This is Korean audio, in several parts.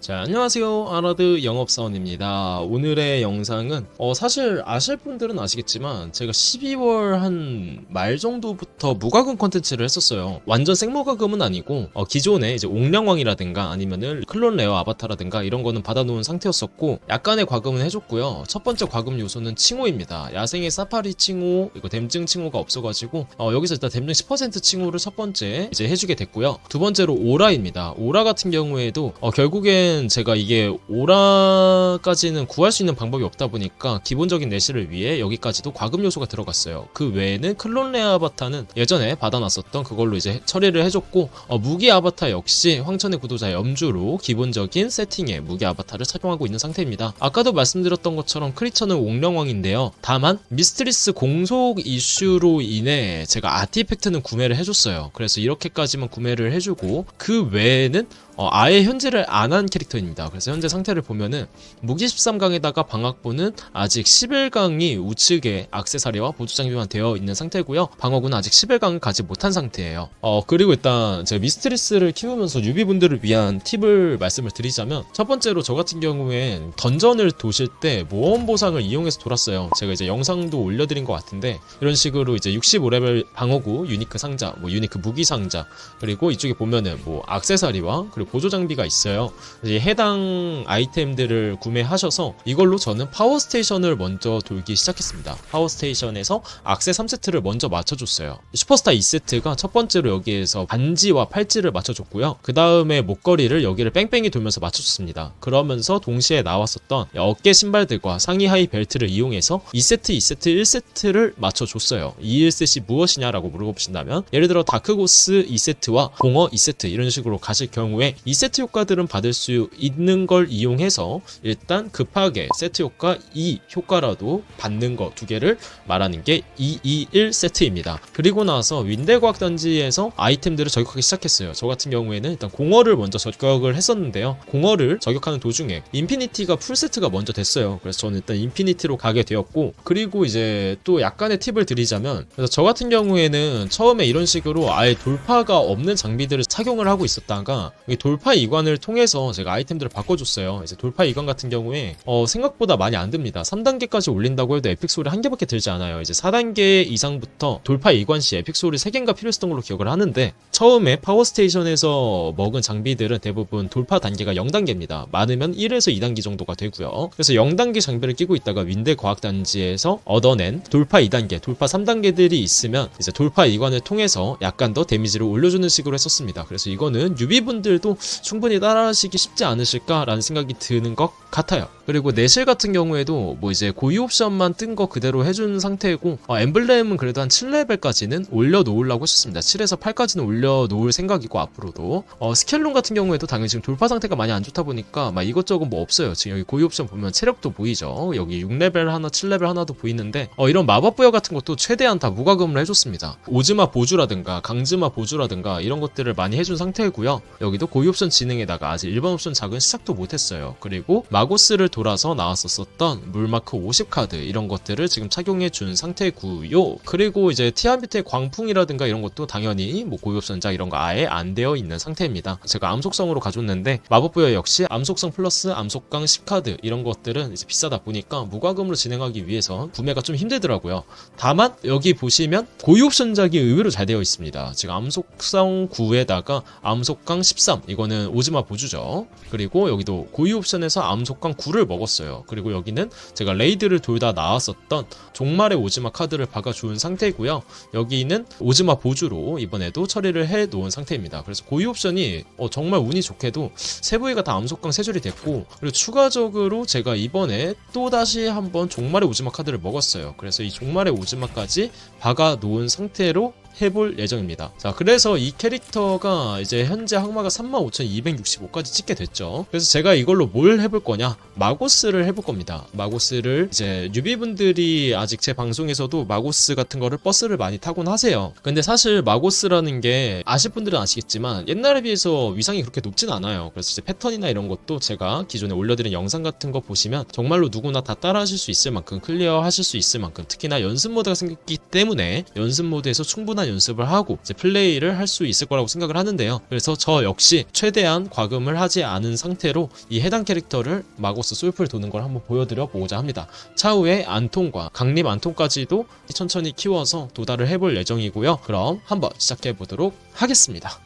자, 안녕하세요. 아라드 영업사원입니다. 오늘의 영상은, 어, 사실 아실 분들은 아시겠지만, 제가 12월 한 말 정도부터 무과금 컨텐츠를 했었어요. 완전 생무과금은 아니고, 어, 기존에 이제 옥량왕이라든가 아니면은 클론 레어 아바타라든가 이런 거는 받아놓은 상태였었고, 약간의 과금은 해줬고요. 첫 번째 과금 요소는 칭호입니다. 야생의 사파리 칭호, 이거 댐증 칭호가 없어가지고, 어, 여기서 일단 댐증 10% 칭호를 첫 번째 이제 해주게 됐고요. 두 번째로 오라입니다. 오라 같은 경우에도, 어, 결국 엔 제가 이게 오라까지는 구할 수 있는 방법이 없다 보니까 기본적인 내실을 위해 여기까지도 과금 요소가 들어갔어요. 그 외에는 클론 레어 아바타는 예전에 받아놨었던 그걸로 이제 처리를 해줬고 어, 무기 아바타 역시 황천의 구도자 염주로 기본적인 세팅의 무기 아바타를 착용하고 있는 상태입니다. 아까도 말씀드렸던 것처럼 크리처는 옥령왕인데요. 다만 미스트리스 공속 이슈로 인해 제가 아티팩트는 구매를 해줬어요. 그래서 이렇게까지만 구매를 해주고 그 외에는 어, 아예 현질을 안 한 캐릭터입니다. 그래서 현재 상태를 보면은 무기 13강에다가 방학부는 아직 11강이 우측에 악세사리와 보조 장비만 되어 있는 상태고요. 방어구는 아직 11강을 가지 못한 상태예요. 어 그리고 일단 제가 미스트리스를 키우면서 유비분들을 위한 팁을 말씀을 드리자면 첫 번째로 저 같은 경우엔 던전을 도실 때 모험 보상을 이용해서 돌았어요. 제가 이제 영상도 올려드린 것 같은데 이런 식으로 이제 65레벨 방어구 유니크 상자, 뭐 유니크 무기 상자 그리고 이쪽에 보면은 뭐 악세사리와 그리고 보조 장비가 있어요. 해당 아이템들을 구매하셔서 이걸로 저는 파워 스테이션을 먼저 돌기 시작했습니다. 파워 스테이션에서 악세 3세트를 먼저 맞춰줬어요. 슈퍼스타 2세트가 첫 번째로 여기에서 반지와 팔찌를 맞춰줬고요. 그 다음에 목걸이를 여기를 뺑뺑이 돌면서 맞춰줬습니다. 그러면서 동시에 나왔었던 어깨 신발들과 상의 하의 벨트를 이용해서 2세트, 2세트, 1세트를 맞춰줬어요. 이 1셋이 무엇이냐라고 물어보신다면 예를 들어 다크고스 2세트와 공어 2세트 이런 식으로 가실 경우에 2세트 효과들은 받을 수 있는 걸 이용해서 일단 급하게 세트 효과 2 효과라도 받는 거 두 개를 말하는 게 221 세트입니다. 그리고 나서 윈대과학 단지에서 아이템들을 저격하기 시작했어요. 저 같은 경우에는 일단 공허를 먼저 저격을 했었는데요. 공허를 저격하는 도중에 인피니티가 풀 세트가 먼저 됐어요. 그래서 저는 일단 인피니티로 가게 되었고 그리고 이제 또 약간의 팁을 드리자면 그래서 저 같은 경우에는 처음에 이런 식으로 아예 돌파가 없는 장비들을 착용을 하고 있었다가 이 돌파 이관을 통해서 제가 아이템들을 바꿔줬어요. 이제 돌파 이관 같은 경우에 어, 생각보다 많이 안 듭니다. 3단계까지 올린다고 해도 에픽 소리 한 개밖에 들지 않아요. 이제 4단계 이상부터 돌파 이관 시 에픽 소리 3개인가 필요했던 걸로 기억을 하는데 처음에 파워 스테이션에서 먹은 장비들은 대부분 돌파 단계가 0단계입니다. 많으면 1에서 2단계 정도가 되고요. 그래서 0단계 장비를 끼고 있다가 윈대 과학 단지에서 얻어낸 돌파 2단계, 돌파 3단계들이 있으면 이제 돌파 이관을 통해서 약간 더 데미지를 올려주는 식으로 했었습니다. 그래서 이거는 유비분들도 충분히 따라하시기 쉽지 않으실까라는 생각이 드는 것 같아요. 그리고 내실 같은 경우에도 뭐 이제 고유 옵션만 뜬 거 그대로 해준 상태고 어, 엠블렘은 그래도 한 7레벨까지는 올려놓으려고 했었습니다. 7에서 8까지는 올려놓을 생각이고 앞으로도 어, 스켈론 같은 경우에도 당연히 지금 돌파 상태가 많이 안 좋다 보니까 막 이것저것 뭐 없어요. 지금 여기 고유 옵션 보면 체력도 보이죠. 여기 6레벨 하나, 7레벨 하나도 보이는데 어, 이런 마법 부여 같은 것도 최대한 다 무과금을 해줬습니다. 오즈마 보주라든가 강즈마 보주라든가 이런 것들을 많이 해준 상태고요. 여기도 고유 옵션 지능에다가 아직 일반 옵션 작은 시작도 못했어요. 그리고 마고스를 돌아서 나왔었던 물마크 50 카드 이런 것들을 지금 착용해 준 상태고요. 그리고 이제 티아비트의 광풍이라든가 이런 것도 당연히 뭐 고유 옵션작 이런 거 아예 안 되어 있는 상태입니다. 제가 암속성으로 가졌는데 마법 부여 역시 암속성 플러스 암속강 10 카드 이런 것들은 이제 비싸다 보니까 무과금으로 진행하기 위해서 구매가 좀 힘들더라고요. 다만 여기 보시면 고유 옵션작이 의외로 잘 되어 있습니다. 지금 암속성 9에다가 암속강 13 이거는 오즈마 보주죠. 그리고 여기도 고유 옵션에서 암속강 9를 먹었어요. 그리고 여기는 제가 레이드를 돌다 나왔었던 종말의 오즈마 카드를 박아주은 상태이고요. 여기는 오즈마 보주로 이번에도 처리를 해 놓은 상태입니다. 그래서 고유 옵션이 어, 정말 운이 좋게도 세 부위가 다 암속강 세줄이 됐고 그리고 추가적으로 제가 이번에 또 다시 한번 종말의 오즈마 카드를 먹었어요. 그래서 이 종말의 오즈마까지 박아 놓은 상태로 해볼 예정입니다. 자, 그래서 이 캐릭터가 이제 현재 항마가 35,265까지 찍게 됐죠. 그래서 제가 이걸로 뭘 해볼 거냐? 마고스를 해볼 겁니다. 마고스를 이제 뉴비분들이 아직 제 방송에서도 마고스 같은 거를 버스를 많이 타곤 하세요. 근데 사실 마고스라는 게 아실 분들은 아시겠지만 옛날에 비해서 위상이 그렇게 높진 않아요. 그래서 이제 패턴이나 이런 것도 제가 기존에 올려드린 영상 같은 거 보시면 정말로 누구나 다 따라 하실 수 있을 만큼 클리어 하실 수 있을 만큼 특히나 연습 모드가 생겼기 때문에 연습 모드에서 충분한 연습을 하고 이제 플레이를 할 수 있을 거라고 생각을 하는데요. 그래서 저 역시 최대한 과금을 하지 않은 상태로 이 해당 캐릭터를 마고스 솔플 도는 걸 한번 보여드려 보고자 합니다. 차후에 안통과 강림 안통까지도 천천히 키워서 도달을 해볼 예정이고요. 그럼 한번 시작해 보도록 하겠습니다.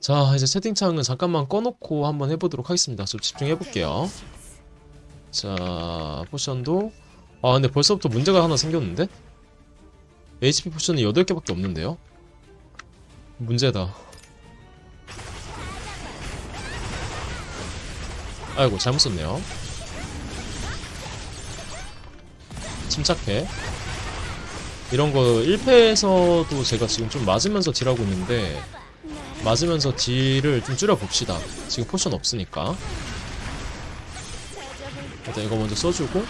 자 이제 채팅창은 잠깐만 꺼놓고 한번 해보도록 하겠습니다. 좀 집중해 볼게요. 자 포션도 아 근데 벌써부터 문제가 하나 생겼는데? HP 포션이 8개밖에 없는데요? 문제다. 아이고 잘못 썼네요. 침착해. 이런 거 1패에서도 제가 지금 좀 맞으면서 딜하고 있는데 맞으면서 딜을 좀 줄여봅시다. 지금 포션 없으니까. 일단 이거 먼저 써주고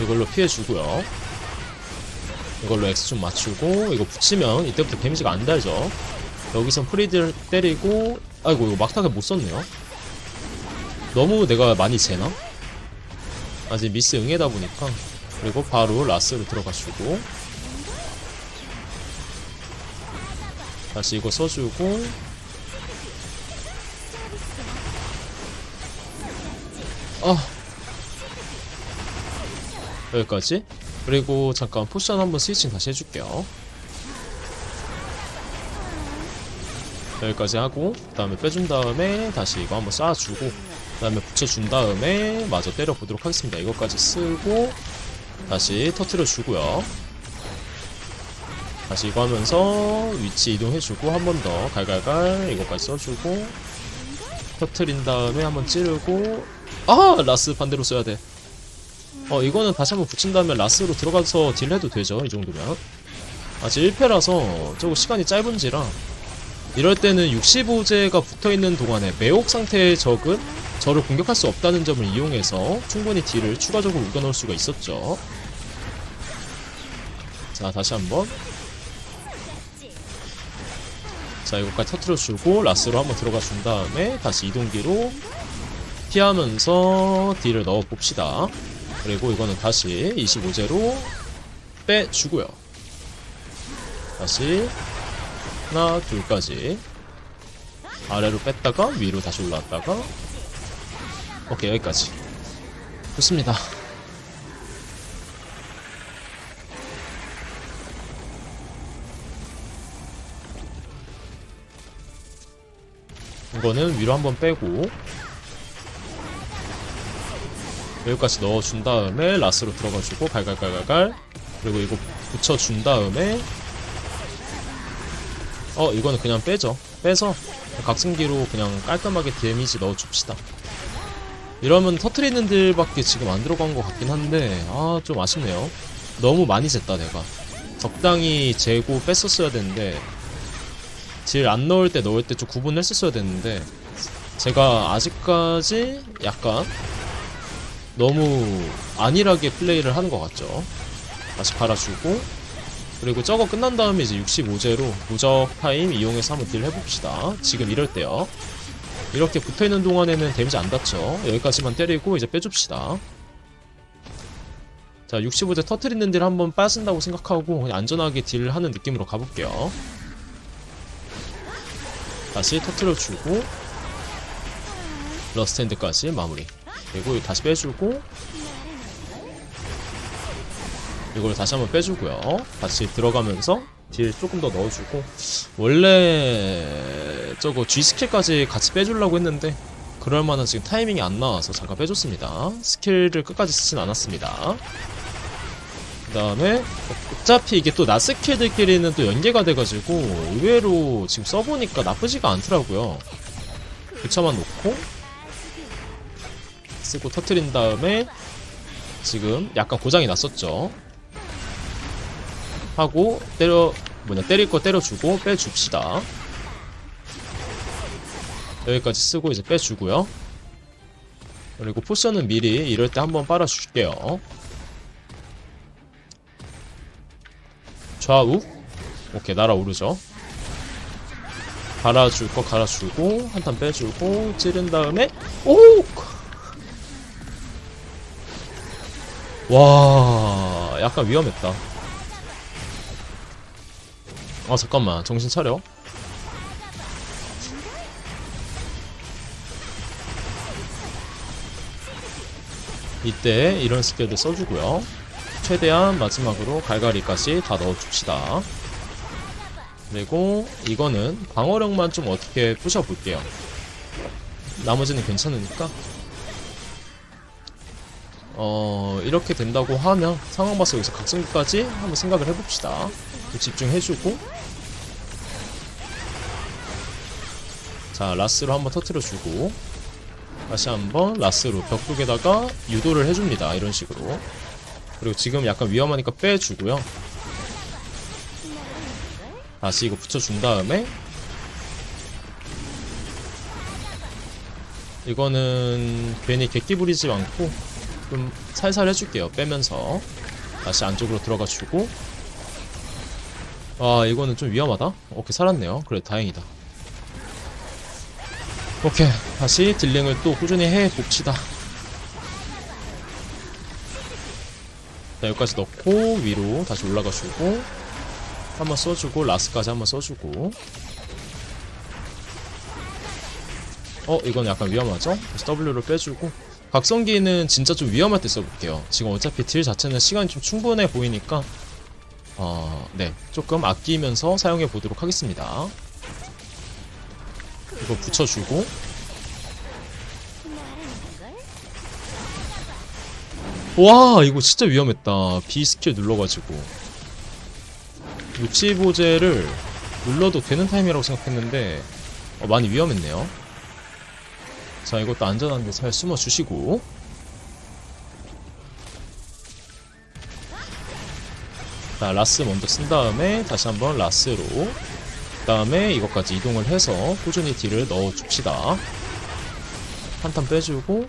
이걸로 피해주고요. 이걸로 X 좀 맞추고 이거 붙이면 이때부터 데미지가 안 달죠. 여기선 프리들 때리고 아이고 이거 막타게 못 썼네요. 너무 내가 많이 재나? 아직 미스 응애다 보니까 그리고 바로 라스로 들어가주고 다시 이거 써주고 아 여기까지. 그리고 잠깐 포션 한번 스위칭 다시 해줄게요. 여기까지 하고 그 다음에 빼준 다음에 다시 이거 한번 쏴주고 그 다음에 붙여준 다음에 마저 때려보도록 하겠습니다. 이거까지 쓰고 다시 터트려 주고요. 다시 이거 하면서 위치 이동해주고 한 번 더 갈갈갈 이거까지 써주고 터트린 다음에 한번 찌르고 아 라스 반대로 써야 돼 어 이거는 다시 한번 붙인 다음에 라스로 들어가서 딜 해도 되죠 이 정도면. 아직 1패라서 저거 시간이 짧은지라. 이럴 때는 65제가 붙어있는 동안에 매혹 상태의 적은 저를 공격할 수 없다는 점을 이용해서 충분히 딜을 추가적으로 우겨넣을 수가 있었죠. 자 다시 한번. 자 이거까지 터트려주고 라스로 한번 들어가 준 다음에 다시 이동기로 피하면서 딜을 넣어 봅시다 그리고 이거는 다시 25제로 빼주고요. 다시 하나 둘까지 아래로 뺐다가 위로 다시 올라왔다가 오케이 여기까지. 좋습니다. 이거는 위로 한번 빼고 여기까지 넣어준 다음에 라스로 들어가주고 갈갈갈갈갈. 그리고 이거 붙여준 다음에 어 이거는 그냥 빼죠. 빼서 각성기로 그냥 깔끔하게 데미지 넣어줍시다. 이러면 터트리는 딜밖에 지금 안 들어간 것 같긴 한데 아 좀 아쉽네요. 너무 많이 쟀다 내가. 적당히 재고 뺐었어야 되는데 딜 안 넣을 때 넣을 때 좀 구분했었어야 됐는데 제가 아직까지 약간 너무 안일하게 플레이를 하는 것 같죠? 다시 갈아주고 그리고 저거 끝난 다음에 이제 65제로 무적 타임 이용해서 한번 딜 해봅시다. 지금 이럴 때요. 이렇게 붙어있는 동안에는 데미지 안 닿죠? 여기까지만 때리고 이제 빼줍시다. 자 65제 터트리는 딜 한번 빠진다고 생각하고 그냥 안전하게 딜 하는 느낌으로 가볼게요. 다시 터트려주고 러스탠드까지 마무리 그리고 다시 빼주고. 이걸 다시 한번 빼주고요. 다시 들어가면서 딜 조금 더 넣어주고. 원래 저거 G 스킬까지 같이 빼주려고 했는데 그럴만한 지금 타이밍이 안 나와서 잠깐 빼줬습니다. 스킬을 끝까지 쓰진 않았습니다. 그 다음에 어차피 이게 또 나 스킬들끼리는 또 연계가 돼가지고 의외로 지금 써보니까 나쁘지가 않더라고요. 교차만 놓고 쓰고 터트린 다음에 지금 약간 고장이 났었죠. 하고 때려 뭐냐 때릴 거 때려주고 빼줍시다. 여기까지 쓰고 이제 빼주고요. 그리고 포션은 미리 이럴 때 한번 빨아줄게요. 좌우. 오케이 날아오르죠. 갈아줄 거 갈아주고 한탄 빼주고 찌른 다음에 오 와 약간 위험했다. 아 잠깐만. 정신 차려. 이때 이런 스킬들 써주고요. 최대한 마지막으로 갈갈이까지 다 넣어줍시다. 그리고 이거는 방어력만 좀 어떻게 부셔볼게요. 나머지는 괜찮으니까 어 이렇게 된다고 하면 상황 봐서 여기서 각성기까지 한번 생각을 해봅시다. 또 집중해주고. 자 라스로 한번 터트려주고. 다시 한번 라스로 벽 쪽에다가 유도를 해줍니다. 이런 식으로. 그리고 지금 약간 위험하니까 빼주고요. 다시 이거 붙여준 다음에. 이거는 괜히 객기 부리지 않고 좀 살살 해줄게요. 빼면서. 다시 안쪽으로 들어가 주고. 아 이거는 좀 위험하다? 오케이 살았네요. 그래 다행이다. 오케이 다시 딜링을 또 꾸준히 해 봅시다. 자 여기까지 넣고 위로 다시 올라가 주고 한번 써주고 라스까지 한번 써주고. 어 이건 약간 위험하죠? 다시 W를 빼주고 각성기는 진짜 좀 위험할 때 써볼게요. 지금 어차피 딜 자체는 시간이 좀 충분해 보이니까 어, 네. 조금 아끼면서 사용해 보도록 하겠습니다. 이거 붙여주고. 와 이거 진짜 위험했다. B 스킬 눌러가지고. 루치보제를 눌러도 되는 타임이라고 생각했는데 어, 많이 위험했네요 자 이것도 안전한데 잘 숨어 주시고. 자 라스 먼저 쓴 다음에 다시 한번 라스로. 그 다음에 이것까지 이동을 해서 꾸준히 딜을 넣어 줍시다. 한탄 빼주고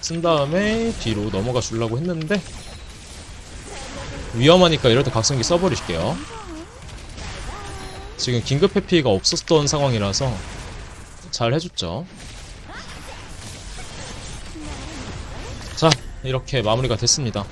쓴 다음에 뒤로 넘어가 주려고 했는데 위험하니까 이럴 때 각성기 써버릴게요. 지금 긴급 회피가 없었던 상황이라서 잘 해줬죠 이렇게 마무리가 됐습니다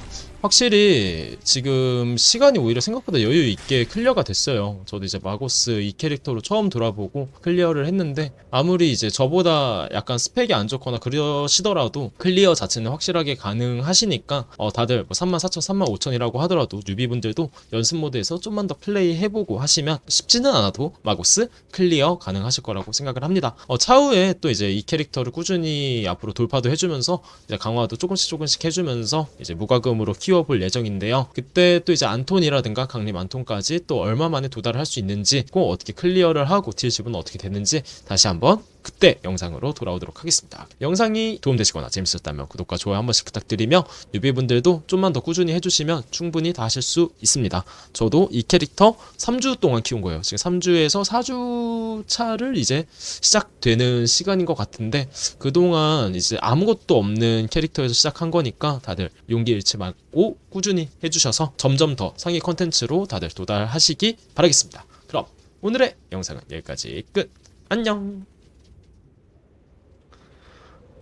확실히 지금 시간이 오히려 생각보다 여유 있게 클리어가 됐어요. 저도 이제 마고스 이 캐릭터로 처음 돌아보고 클리어를 했는데 아무리 이제 저보다 약간 스펙이 안 좋거나 그러시더라도 클리어 자체는 확실하게 가능하시니까 어 다들 뭐 34,000, 35,000이라고 하더라도 뉴비분들도 연습 모드에서 좀만 더 플레이 해보고 하시면 쉽지는 않아도 마고스 클리어 가능하실 거라고 생각을 합니다. 어 차후에 또 이제 이 캐릭터를 꾸준히 앞으로 돌파도 해주면서 강화도 조금씩 조금씩 해주면서 이제 무과금으로 키워 키워볼 예정인데요. 그때 또 이제 안톤이라든가 강림 안톤까지 또 얼마 만에 도달할 수 있는지 꼭 어떻게 클리어를 하고 딜집은 어떻게 되는지 다시 한번 그때 영상으로 돌아오도록 하겠습니다. 영상이 도움되시거나 재밌었다면 구독과 좋아요 한 번씩 부탁드리며 뉴비분들도 좀만 더 꾸준히 해주시면 충분히 다 하실 수 있습니다. 저도 이 캐릭터 3주 동안 키운 거예요. 지금 3주에서 4주 차를 이제 시작되는 시간인 것 같은데 그동안 이제 아무것도 없는 캐릭터에서 시작한 거니까 다들 용기 잃지 말고 5 꾸준히 해주셔서 점점 더 상위 컨텐츠로 다들 도달하시기 바라겠습니다. 그럼 오늘의 영상은 여기까지 끝. 안녕.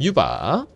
유바.